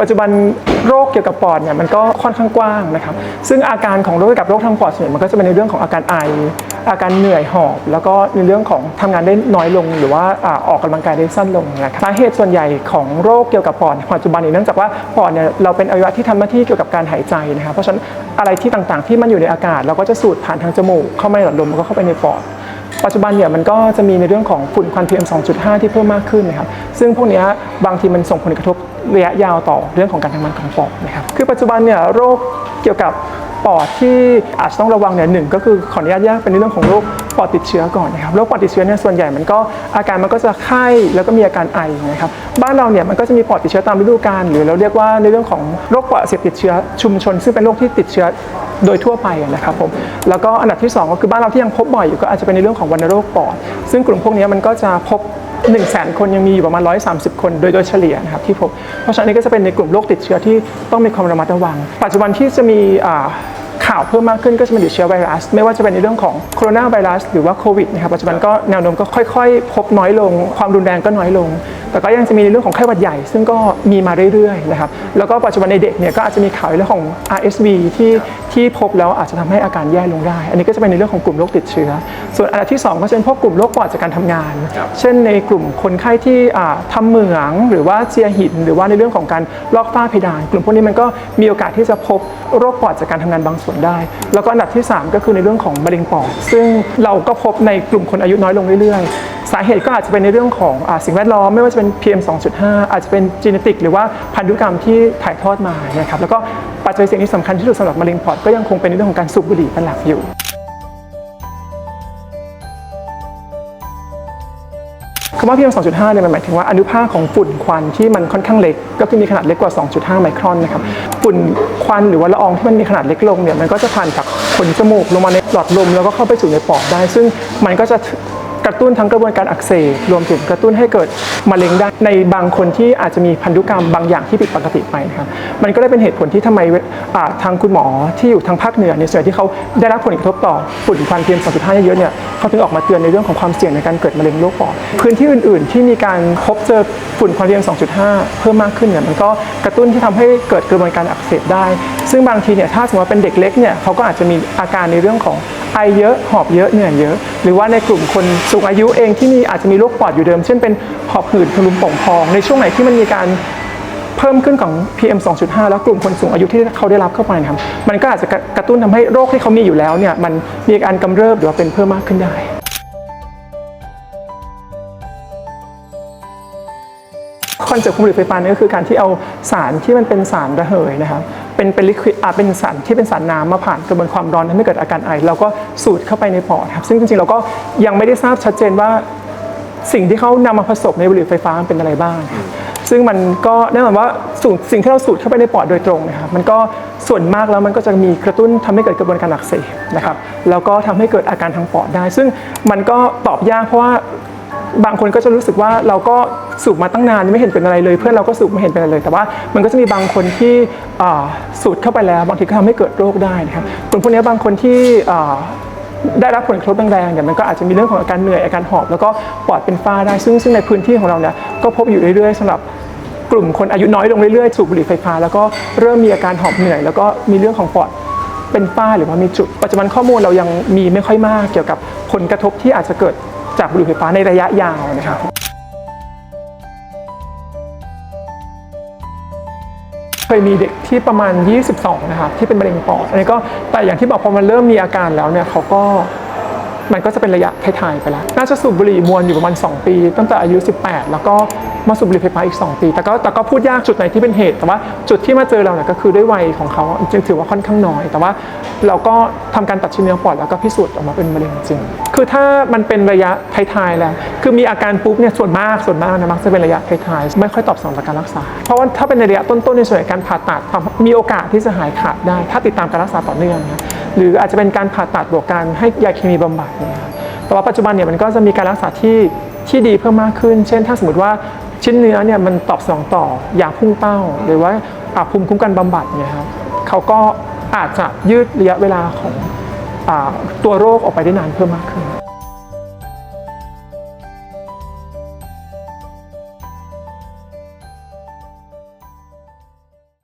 ปัจจุบันโรคเกี่ยวกับปอดเนี่ยมันก็ค่อนข้างกว้างนะครับซึ่งอาการของโรคเกี่ยวกับโรคทางปอดส่วนใหญ่มันก็จะเป็นในเรื่องของอาการไอ อาการเหนื่อยหอบ แล้วก็ในเรื่องของทำงานได้น้อยลง หรือว่าอออกกำลังกายได้สั้นลงนะครับสาเหตุส่วนใหญ่ของโรคเกี่ยวกับปอดปัจจุบันนี้เนื่องจากว่าปอดเนี่ยเราเป็นอวัยวะที่ทำหน้าที่เกี่ยวกับการหายใจนะครับเพราะฉะนั้นอะไรที่ต่างๆที่มันอยู่ในอากาศ เราก็จะสูดผ่านทางจมูกเข้ามาในหลอดลมแล้วก็เข้าไปในปอด ปัจจุบันเนี่ยมันก็จะมีในเรื่องของฝุ่นควัน PM 2.5 ที่เพิ่มมากขึ้นนะครับซึ่งพวกนี้บางทีมันส่งผลกระทบระยะยาวต่อเรื่องของการทำงานของปอดนะครับคือปัจจุบันเนี่ยโรคเกี่ยวกับปอดที่อาจจะต้องระวังเนี่ยหนึ่งก็คือขออนุญาตแยกเป็นเรื่องของโรคปอดติดเชื้อก่อนนะครับโรคปอดติดเชื้อเนี่ยส่วนใหญ่มันก็อาการมันก็จะไข้แล้วก็มีอาการไอนะครับบ้านเราเนี่ยมันก็จะมีปอดติดเชื้อตามฤดูกาลหรือเราเรียกว่าในเรื่องของโรคปอดเสบติดเชื้อชุมชน ซึ่งเป็นโรคที่ติดเชื้อ โดยทั่วไปนะครับผมแล้วก็อันดับที่ 2 ก็คือบ้านเราที่ยังพบบ่อยอยู่ก็อาจจะเป็นในเรื่องของวัณโรคปอด ซึ่งกลุ่มพวกนี้มันก็จะพบ1 0 0 0 0แสนคนยังมีอยู่ประมาณ 130 คนโดยโดยเฉลี่ยนะครับที่พบ เพราะฉะนั้นนี่ก็จะเป็นในกลุ่มโรคติดเชื้อที่ต้องมีความระมัดระวัง ปัจจุบันที่จะมีข่าวเพิ่มมากขึ้นก็จะเป็นติดเชื้อไวรัส ไม่ว่าจะเป็นในเรื่องของโคโรนาไวรัสหรือว่าโควิดนะครับปัจจุบันก็แนวโน้มก็ค่อย ๆ พบน้อยลง ความรุนแรงก็น้อยลง แต่ก็ยังจะมีในเรื่องของไข้หวัดใหญ่ ซึ่งก็มีมาเรื่อยๆนะครับแล้วก็ปัจจุบันในเด็กเนี่ยก็อาจจะมีข่าวในเรื่องของ RSV ที่ที่พบแล้วอาจจะทำให้อาการแย่ลงได้ อันนี้ก็จะเป็นในเรื่องของกลุ่มโรคติดเชื้อ ส่วนอันดับที่ 2 ก็จะเป็นพวกกลุ่มโรคปอดจากการทำงาน เช่นในกลุ่มคนไข้ที่อ่าทำเหมืองหรือว่าเจียหิน หรือว่าในเรื่องของการลอกฝ้าเพดาน กลุ่มพวกนี้มันก็มีโอกาสที่จะพบโรคปอดจากการทำงานบางส่วนได้ แล้วก็อันดับที่ 3 ก็คือในเรื่องของมะเร็งปอด ซึ่งเราก็พบในกลุ่มคนอายุน้อยลงเรื่อยๆ สาเหตุก็อาจจะเป็นในเรื่องของอสิ่งแวดล้อมไม่ว่าจะเป็น PM 2.5 อาจจะเป็นจีเนติกหรือว่าพันธุกรรมที่ถ่ายทอดมานะครับแล้วก็ปัจจัยเสี่ยงที่สำคัญที่สุดสำหรับมะเร็งปอดก็ยังคงเป็นในเรื่องของการสูบบุหรี่เป็นหลักอยู่คำว่า PM 2.5เนี่ยมันหมายถึงว่าอนุภาคของฝุ่นควันที่มันค่อนข้างเล็ก ก็คือมีขนาดเล็กกว่า 2.5 ไมครอนนะครับฝุ่นควันหรือว่าละอองที่มันมีขนาดเล็กลงเนี่ยมันก็จะผ่านจากขนจมูกลงมาในหลอดลมแล้วก็เข้าไปสู่ในปอดได้ ซึ่งมันก็จะ กระตุ้นทั้งกระบวนการอักเสบรวมถึงกระตุ้นให้เกิดมะเร็งได้ในบางคนที่อาจจะมีพันธุกรรมบางอย่างที่ผิดปกติไปนะครับมันก็เลยเป็นเหตุผลที่ทำไมทางคุณหมอที่อยู่ทางภาคเหนือในส่วนที่เขาได้รับผลกระทบต่อฝุ่นควัน PM 2.5 เยอะๆเนี่ยเขาถึงออกมาเตือนในเรื่องของความเสี่ยงในการเกิดมะเร็งโรคปอดพื้นที่อื่น ๆ ที่มีการพบเจอฝุ่นควัน PM 2.5 เพิ่มมากขึ้นเนี่ยมันก็กระตุ้นที่ทำให้เกิดกระบวนการอักเสบได้ ซึ่งบางทีเนี่ยถ้าสมมติว่าเป็นเด็กเล็กเนี่ยเขาก็อาจจะมีอาการในเรื่องของ ไอเยอะ หอบเยอะ เหนื่อยเยอะ หรือว่าในกลุ่มคนสูงอายุเองที่มีอาจจะมีโรคปอดอยู่เดิม เช่นเป็นหอบหืดทะลุป่องพอง ในช่วงไหนที่มันมีการเพิ่มขึ้นของ PM 2.5 แล้วกลุ่มคนสูงอายุที่เขาได้รับเข้าไปนะครับ มันก็อาจจะกระตุ้นทำให้โรคที่เขามีอยู่แล้วเนี่ยมันมีอาการกำเริบหรือว่าเป็นเพิ่มมากขึ้นได้คอนเซ็ปต์ของบุหรี่ไฟฟ้านี่ก็คือการที่เอาสารที่มันเป็นสารระเหยนะครับ เป็นเป็นลิควิดอ่าเป็นสารที่เป็นสารน้ำมาผ่านกระบวนความร้อนทำให้เกิดอาการไอเราก็สูดเข้าไปในปอดครับซึ่งจริงๆเราก็ยังไม่ได้ทราบชัดเจนว่าสิ่งที่เขานำมาผสมในบุหรี่ไฟฟ้ามันเป็นอะไรบ้างครับซึ่งมันก็แน่นอนว่าสูตรสิ่งที่เราสูดเข้าไปในปอดโดยตรงนะครับ มันก็ส่วนมากแล้วมันก็จะมีกระตุ้นทำให้เกิดกระบวนการอักเสบนะครับ แล้วก็ทำให้เกิดอาการทางปอดได้ ซึ่งมันก็ตอบยากเพราะว่า บางคนก็จะรู้สึกว่าเราก็สูบมาตั้งนานไม่เห็นเป็นอะไรเลย เพื่อนเราก็สูบไม่เห็นเป็นอะไรเลย แต่ว่ามันก็จะมีบางคนที่สูดเข้าไปแล้ว บางทีก็ทำให้เกิดโรคได้นะครับกลุ่มพวกนี้บางคนที่ได้รับผลกระทบแรงๆเนี่ยมันก็อาจจะมีเรื่องของอาการเหนื่อยอาการหอบ แล้วก็ปอดเป็นฝ้าได้ซึ่งซึ่งในพื้นที่ของเราเนี่ยก็พบอยู่เรื่อยๆสำหรับกลุ่มคนอายุน้อยลงเรื่อยๆสูบบุหรี่ไฟฟ้า แล้วก็เริ่มมีอาการหอบเหนื่อย แล้วก็มีเรื่องของปอดเป็นฝ้าหรือว่ามีจุด ปัจจุบันข้อมูลเรายังมีไม่ค่อยมากเกี่ยวกับผลกระทบที่อาจจะเกิด จากบุหรี่ไฟฟ้าในระยะยาวนะครับเคยมีเด็กที่ประมาณ 22 นะครับ ที่เป็นมะเร็งปอด อันนี้ก็แต่อย่างที่บอกพอมันเริ่มมีอาการแล้วเนี่ยเขาก็ มันก็จะเป็นระยะท้ายๆไปแล้ว น่าจะสูบบุหรี่มวนอยู่ประมาณ 2 ปี ตั้งแต่อายุ 18 แล้วก็มาสูบบุหรี่ไฟฟ้าอีก 2 ปี แต่ก็แต่ก็พูดยากจุดไหนที่เป็นเหตุ แต่ว่าจุดที่มาเจอเราเนี่ยก็คือด้วยวัยของเขาจึงถือว่าค่อนข้างน้อย แต่ว่าเราก็ทำการตัดชิ้นเนื้อปอดแล้วก็พิสูจน์ออกมาเป็นมะเร็งจริง คือถ้ามันเป็นระยะท้ายๆแล้ว คือมีอาการปุ๊บเนี่ยส่วนมากส่วนมากนะมักจะเป็นระยะท้ายๆไม่ค่อยตอบสนองต่อการรักษา เพราะว่าถ้าเป็นในระยะต้นๆในส่วนของการผ่าตัดมมีโอกาสที่จะหายขาดได้ ถ้าติดตามการรักษาต่อเนื่องนะ หรืออาจจะเป็นการผ่าตัดบวกการให้ยาเคมีบำบัดนะครับแต่ว่าปัจจุบันเนี่ยมันก็จะมีการรักษาที่ที่ดีเพิ่มมากขึ้น เช่น ถ้าสมมติว่าชิ้นเนื้อเนี่ยมันตอบสนองต่อยาพุ่งเป้า หรือว่าภูมิคุ้มกันบำบัดเนี่ยครับเขาก็อาจจะยืดระยะเวลาของอตัวโรคออกไปได้นานเพิ่มมากขึ้น